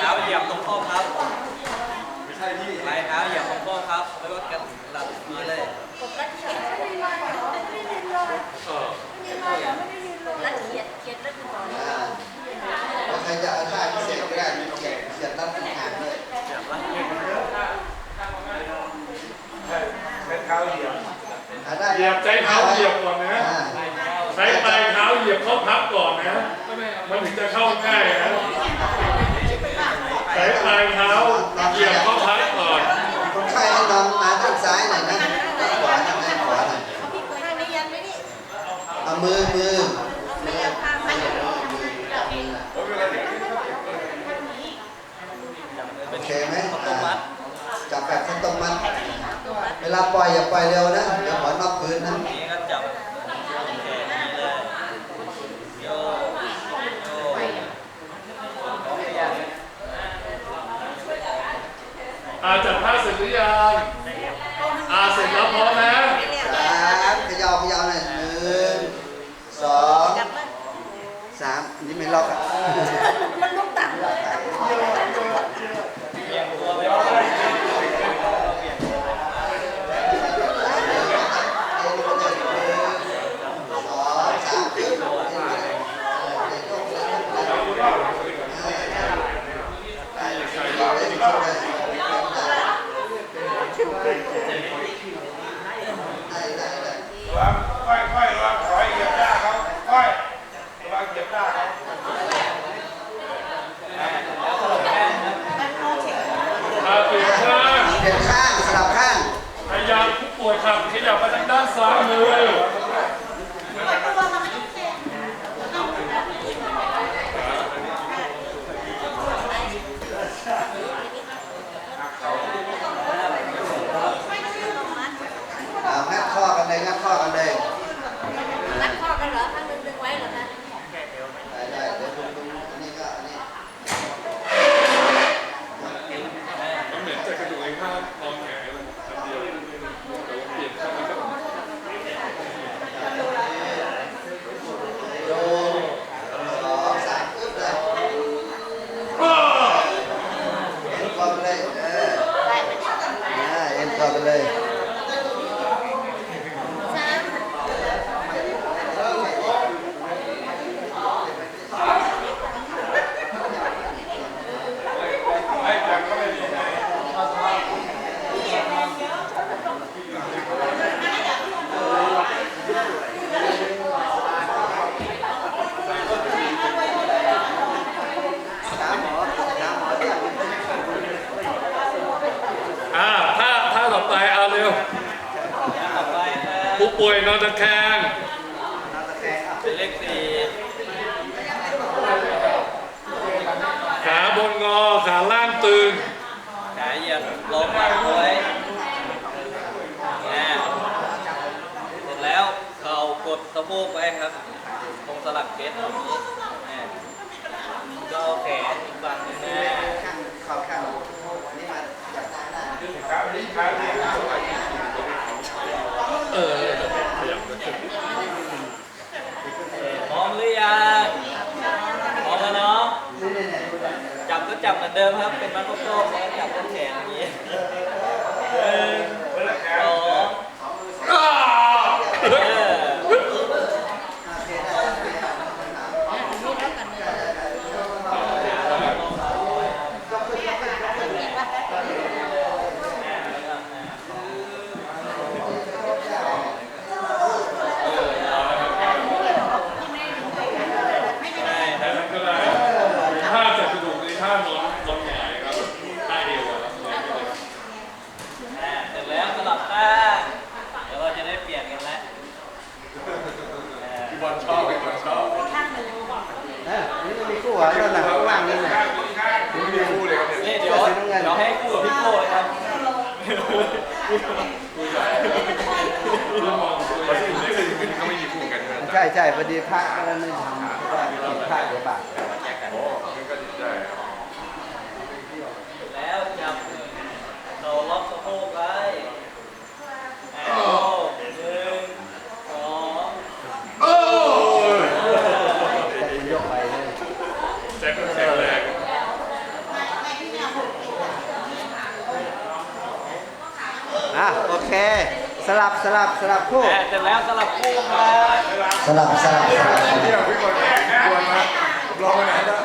เท้าเหยียบตรงข้อครับไม่ใช่ที่ปลายเท้าเหยียบตรงข้อพับแล้วก็กระหลับมือเลย เออเขียนเขียนเรื่องของใครจะเอาท่พิเศษก็ได้มีเกียรติเกียรติรับฝึกงานด้วยเหยียบลข้เท้เหยียบอ่าไเหยียบใจเท้าเหยียบก่อนนะอ่า ใช้ปลาย เท้าเหยียบเข้าพับก่อนนะ มันถึงจะเข้าง่ายนะใช้ปลายเท้าเหยียบเข้าพับก่อนคนไข้ให้นอนมาด้านซ้ายหน่อยนะด้านขวาทางด้านขวาหน่อยข้างนี้ยันไหมนี่เอามือมือไม่ยันข้างไหมโอเคไหมอ่าจับแบบข้าวต้มมัดเวลาปล่อยอย่าปล่อยเร็วนะเดี๋ยวหัวนอกพื้นนะ นี้ก็จับแขนนี้เลยโยกโยก อา จัดท่าเสร็จหรือยังอาเสร็จแล้วพร้อมนะ สามขยาวขยาวหน่อยหนึ่งสอง จับเลย สามอันนี้ไม่ล็อกอะ มันลุกต่ำ เบี่ยงตัวไปก่อน สองสามขึ้นได้ได้ได้ วางค่อยค่อยวางถอยเหยียบหน้าเขาค่อย วาง เหยียบหน้าเขาแล้วสลับแข้อาเฉียนข้างเปลี่ยนข้างสลับข้างพยายามผู้ป่วยขับขยับไปทางด้านซ้ายมืออ่างัดข้อกันเลยงัดข้อกันเลย รัดข้อกันเหรอข้างนึงดึงไว้เหรอคะ ได้ได้เดี๋ยวตรงตรงอันนี้ก็อันนี้ มันเหมือนจะกระดูกไอ้ข้างนอนแหงเลยอันเดียวแต่ว่าเปลี่ยนข้างมันก็ โยงสองสามอึ๊บเลย อ้า เอ็นคอไปเลยเอออ่าเอ็นคอไปเลย สาม ให้จับก็ไม่ดีไหน หาหมอหาหมอเรียก อ่าท่าท่าต่อไปเอาเร็ว ต่อไปนะ ผู้ป่วยนอนตะแคงนอนตะแคงอะเป็นเลขสี่ขาบนงอขาล่างตึงขาเหยียดลงมาไว้เนี่ยเสร็จแล้วเข่ากดสะโพกไว้ครับตรงสลักเกตตรงนี้เนี่ยก็เอาแขนอีกฝั่งหนึงนะข้างเข่าข้างนี่มาจับหน้าหน้า ครับนี่ครับนี่ครับ เออขยับไปขึ้น พร้อมหรือยังพร้อมแล้วเนาะ นี่นี่นี่ จับก็จับเหมือนเดิม ครับ เป็นมัดโกโก้ล้วจับต้นแขนอย่างนี้หนึ่งสอง อ้า เออ โอเคได้โอเคได้ นี่แล้วกันเลย ได้ แต่นั้นก็ได้ท่าจัดกระดูกในท่านอนนอนหงายครับท่าเดียวอะครับหงายไปเลย อ่าเสร็จแล้วสลับข้างเดี๋ยวเราจะได้เปลี่ยนกันแล้วอ่า บอลชอบไอ้บอลชอบ ข้างหนึ่ง อะนี่มันมีคู่เหรอนั่นน่ะข้างล่างนี่น่ะ ข้างนี้ข้างนี่ไม่คู่เลยครับเนี่ย นี่เดี๋ยวเดี๋ยวให้คู่กับพี่โก้เลยครับ เขาที่อยู่ ใช่ใช่ใช่พอดีพระก็ไม่ทำเพราะว่าพระเดี๋ยวบาป โอ้มันก็ได้ครับ เสร็จแล้วจับเราล็อกสะโพกไว้อ่าโก้หนึ่งสอง โอ้ย แต่มันยกไปเลย แจ็คก็แข็งแรง อะโอเค ส ลับสลับสลับคู่อ่าเสร็จแล้วสลับคู่ครับสลับสลับสลับเที่ยวพี่บอลแรกนะบอลมาลองไปไหนแล้ว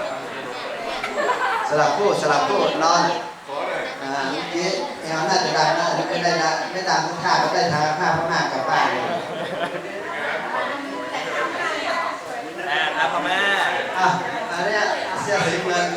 สลับคู่สลับคู่นอนขอหน่อยอ่าเมื่อกี้เอไม่เอาน่าจะดังนะไม่ได้ดังไม่ดังทุกท่าก็ได้ทางผ้าพม่ากลับบ้านเลยแม่ครับพ่อแม่อะอันเนี้ยเสื้อสีเงินขึ้นเลยขึ้น